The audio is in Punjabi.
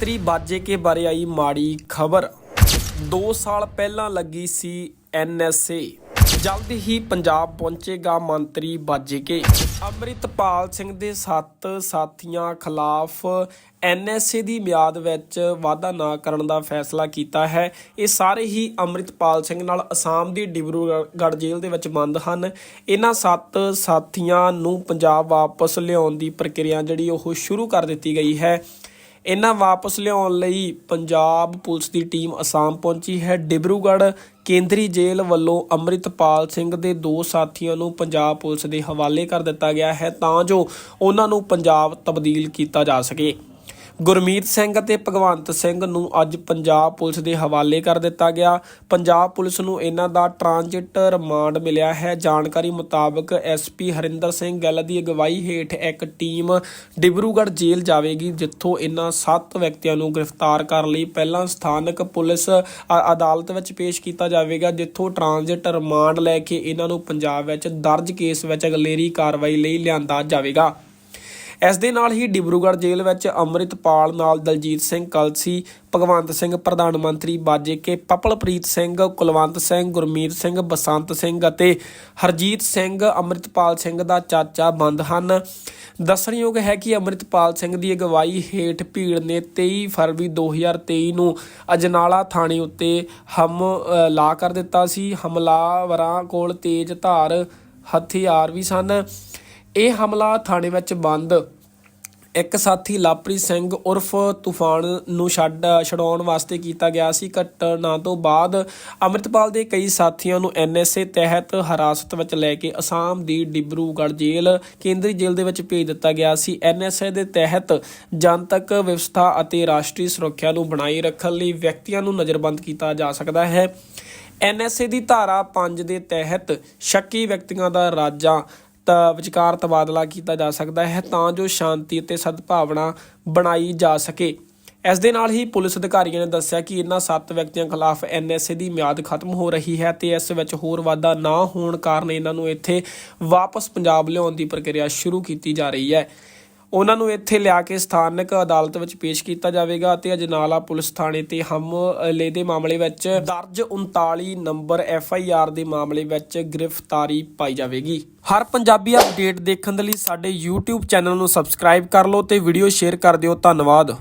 ਮੰਤਰੀ ਬਾਜੇਕੇ ਬਾਰੇ ਆਈ ਮਾੜੀ ਖਬਰ। 2 ਸਾਲ ਪਹਿਲਾਂ ਲੱਗੀ ਸੀ ਐਨਐਸਏ ਜਲਦ ਹੀ ਪੰਜਾਬ ਪਹੁੰਚੇਗਾ ਮੰਤਰੀ ਬਾਜੇਕੇ ਅੰਮ੍ਰਿਤਪਾਲ ਸਿੰਘ ਦੇ ਸੱਤ ਸਾਥੀਆਂ ਖਿਲਾਫ ਐਨਐਸਏ ਦੀ ਮਿਆਦ ਵਿੱਚ ਵਾਧਾ ਨਾ ਕਰਨ ਦਾ ਫੈਸਲਾ ਕੀਤਾ ਹੈ। ਇਹ ਸਾਰੇ ਹੀ ਅੰਮ੍ਰਿਤਪਾਲ ਸਿੰਘ ਨਾਲ ਅਸਾਮ ਦੀ ਡਿਬਰੂਗੜ੍ਹ ਜੇਲ੍ਹ ਦੇ ਵਿੱਚ ਬੰਦ ਹਨ। ਇਹਨਾਂ ਸੱਤ ਸਾਥੀਆਂ ਨੂੰ ਪੰਜਾਬ ਵਾਪਸ ਲਿਆਉਣ ਦੀ ਪ੍ਰਕਿਰਿਆ ਜਿਹੜੀ ਉਹ ਸ਼ੁਰੂ ਕਰ ਦਿੱਤੀ ਗਈ ਹੈ। ਇਹਨਾਂ ਵਾਪਸ ਲਿਆਉਣ ਲਈ ਪੰਜਾਬ ਪੁਲਿਸ ਦੀ ਟੀਮ ਅਸਾਮ ਪਹੁੰਚੀ ਹੈ। ਡਿਬਰੂਗੜ੍ਹ ਕੇਂਦਰੀ ਜੇਲ੍ਹ ਵੱਲੋਂ ਅੰਮ੍ਰਿਤਪਾਲ ਸਿੰਘ ਦੇ ਦੋ ਸਾਥੀਆਂ ਨੂੰ ਪੰਜਾਬ ਪੁਲਿਸ ਦੇ ਹਵਾਲੇ ਕਰ ਦਿੱਤਾ ਗਿਆ ਹੈ ਤਾਂ ਜੋ ਉਹਨਾਂ ਨੂੰ ਪੰਜਾਬ ਤਬਦੀਲ ਕੀਤਾ ਜਾ ਸਕੇ। ਗੁਰਮੀਤ ਸਿੰਘ ਅਤੇ ਭਗਵੰਤ ਸਿੰਘ ਨੂੰ ਅੱਜ ਪੰਜਾਬ ਪੁਲਿਸ ਦੇ ਹਵਾਲੇ ਕਰ ਦਿੱਤਾ ਗਿਆ। ਪੰਜਾਬ ਪੁਲਿਸ ਨੂੰ ਇਹਨਾਂ ਦਾ ਟ੍ਰਾਂਜ਼ਿਟ ਰਿਮਾਂਡ ਮਿਲਿਆ ਹੈ। ਜਾਣਕਾਰੀ ਮੁਤਾਬਕ ਐਸਪੀ ਹਰਿੰਦਰ ਸਿੰਘ ਗੱਲ ਦੀ ਅਗਵਾਈ ਹੇਠ ਇੱਕ ਟੀਮ ਡਿਬਰੂਗੜ੍ਹ ਜੇਲ੍ਹ ਜਾਵੇਗੀ, ਜਿੱਥੋਂ ਇਹਨਾਂ ਸੱਤ ਵਿਅਕਤੀਆਂ ਨੂੰ ਗ੍ਰਿਫਤਾਰ ਕਰਨ ਲਈ ਪਹਿਲਾਂ ਸਥਾਨਕ ਪੁਲਿਸ ਅ- ਅਦਾਲਤ ਵਿੱਚ ਪੇਸ਼ ਕੀਤਾ ਜਾਵੇਗਾ, ਜਿੱਥੋਂ ਟ੍ਰਾਂਜ਼ਿਟ ਰਿਮਾਂਡ ਲੈ ਕੇ ਇਹਨਾਂ ਨੂੰ ਪੰਜਾਬ ਵਿੱਚ ਦਰਜ ਕੇਸ ਵਿੱਚ ਅਗਲੇਰੀ ਕਾਰਵਾਈ ਲਈ ਲਿਆਂਦਾ ਜਾਵੇਗਾ। ਇਸ ਦੇ ਨਾਲ ਹੀ ਡਿਬਰੂਗੜ੍ਹ ਜੇਲ੍ਹ ਵਿੱਚ ਅੰਮ੍ਰਿਤਪਾਲ ਨਾਲ ਦਲਜੀਤ ਸਿੰਘ, ਕਲਸੀ ਭਗਵੰਤ ਸਿੰਘ, ਪ੍ਰਧਾਨ ਮੰਤਰੀ ਬਾਜੇਕੇ ਪਪਲਪ੍ਰੀਤ ਸਿੰਘ, ਕੁਲਵੰਤ ਸਿੰਘ, ਗੁਰਮੀਤ ਸਿੰਘ, ਬਸੰਤ ਸਿੰਘ ਅਤੇ ਹਰਜੀਤ ਸਿੰਘ ਅੰਮ੍ਰਿਤਪਾਲ ਸਿੰਘ ਦਾ ਚਾਚਾ ਬੰਦ ਹਨ। ਦੱਸਣਯੋਗ ਹੈ ਕਿ ਅੰਮ੍ਰਿਤਪਾਲ ਸਿੰਘ ਦੀ ਅਗਵਾਈ ਹੇਠ ਭੀੜ ਨੇ 23 ਫਰਵਰੀ 2023 ਨੂੰ ਅਜਨਾਲਾ ਥਾਣੇ ਉੱਤੇ ਹਮ ਲਾ ਕਰ ਦਿੱਤਾ ਸੀ। ਹਮਲਾਵਰਾਂ ਕੋਲ ਤੇਜ਼ ਧਾਰ, ਹਥਿਆਰ ਵੀ ਸਨ। ਇਹ ਹਮਲਾ ਥਾਣੇ ਵਿੱਚ ਬੰਦ। ਇੱਕ ਸਾਥੀ ਲਾਪ੍ਰੀਤ ਸਿੰਘ ਉਰਫ ਤੂਫਾਨ ਨੂੰ ਛੱਡ, ਛਡਾਉਣ ਵਾਸਤੇ ਕੀਤਾ ਗਿਆ ਸੀ। ਘਟਨਾ ਤੋਂ ਬਾਅਦ ਅੰਮ੍ਰਿਤਪਾਲ ਦੇ ਕਈ ਸਾਥੀਆਂ ਨੂੰ ਐਨਐਸਏ ਤਹਿਤ ਹਿਰਾਸਤ ਵਿੱਚ ਲੈ ਕੇ ਅਸਾਮ ਦੀ ਡਿਬਰੂਗੜ੍ਹ ਜੇਲ੍ਹ, ਕੇਂਦਰੀ ਜੇਲ੍ਹ ਦੇ ਵਿੱਚ ਭੇਜ ਦਿੱਤਾ ਗਿਆ ਸੀ। ਐਨਐਸਏ ਦੇ ਤਹਿਤ ਜਨਤਕ ਵਿਵਸਥਾ ਅਤੇ ਰਾਸ਼ਟਰੀ ਸੁਰੱਖਿਆ ਨੂੰ ਬਣਾਈ ਰੱਖਣ ਲਈ ਵਿਅਕਤੀਆਂ ਨੂੰ ਨਜ਼ਰਬੰਦ ਕੀਤਾ ਜਾ ਸਕਦਾ ਹੈ। ਐਨਐਸਏ ਦੀ ਧਾਰਾ 5 ਦੇ ਤਹਿਤ ਸ਼ੱਕੀ ਵਿਅਕਤੀਆਂ ਦਾ ਰਾਜਾਂ ਵਿਚਕਾਰ ਤਬਾਦਲਾ ਕੀਤਾ ਜਾ ਸਕਦਾ ਹੈ ਤਾਂ ਜੋ ਸ਼ਾਂਤੀ ਅਤੇ ਸਦਭਾਵਨਾ ਬਣਾਈ ਜਾ ਸਕੇ। ਇਸ ਦੇ ਨਾਲ ਹੀ ਪੁਲਿਸ ਅਧਿਕਾਰੀਆਂ ਨੇ ਦੱਸਿਆ ਕਿ ਇਹਨਾਂ ਸੱਤ ਵਿਅਕਤੀਆਂ ਖਿਲਾਫ ਐਨਐਸਏ ਦੀ ਮਿਆਦ ਖਤਮ ਹੋ ਰਹੀ ਹੈ ਤੇ ਇਸ ਵਿੱਚ ਹੋਰ ਵਾਧਾ ਨਾ ਹੋਣ ਕਾਰਨ ਇਹਨਾਂ ਨੂੰ ਇੱਥੇ ਵਾਪਸ ਪੰਜਾਬ ਲਿਆਉਣ ਦੀ ਪ੍ਰਕਿਰਿਆ ਸ਼ੁਰੂ ਕੀਤੀ ਜਾ ਰਹੀ ਹੈ। ਉਹਨਾਂ ਨੂੰ ਇੱਥੇ ਲਿਆ ਕੇ ਸਥਾਨਕ ਅਦਾਲਤ ਵਿੱਚ ਪੇਸ਼ ਕੀਤਾ ਜਾਵੇਗਾ ਅਤੇ ਅਜਨਾਲਾ ਪੁਲਿਸ ਥਾਣੇ ਤੇ ਹਮਲੇ ਦੇ ਮਾਮਲੇ ਵਿੱਚ ਦਰਜ 39 ਨੰਬਰ ਐਫ ਆਈ ਆਰ ਦੇ ਮਾਮਲੇ ਵਿੱਚ ਗ੍ਰਿਫਤਾਰੀ ਪਾਈ ਜਾਵੇਗੀ। ਹਰ ਪੰਜਾਬੀ ਅਪਡੇਟ ਦੇਖਣ ਦੇ ਲਈ ਸਾਡੇ YouTube ਚੈਨਲ ਨੂੰ ਸਬਸਕ੍ਰਾਈਬ ਕਰ ਲਓ ਤੇ ਵੀਡੀਓ ਸ਼ੇਅਰ ਕਰ ਦਿਓ। ਧੰਨਵਾਦ।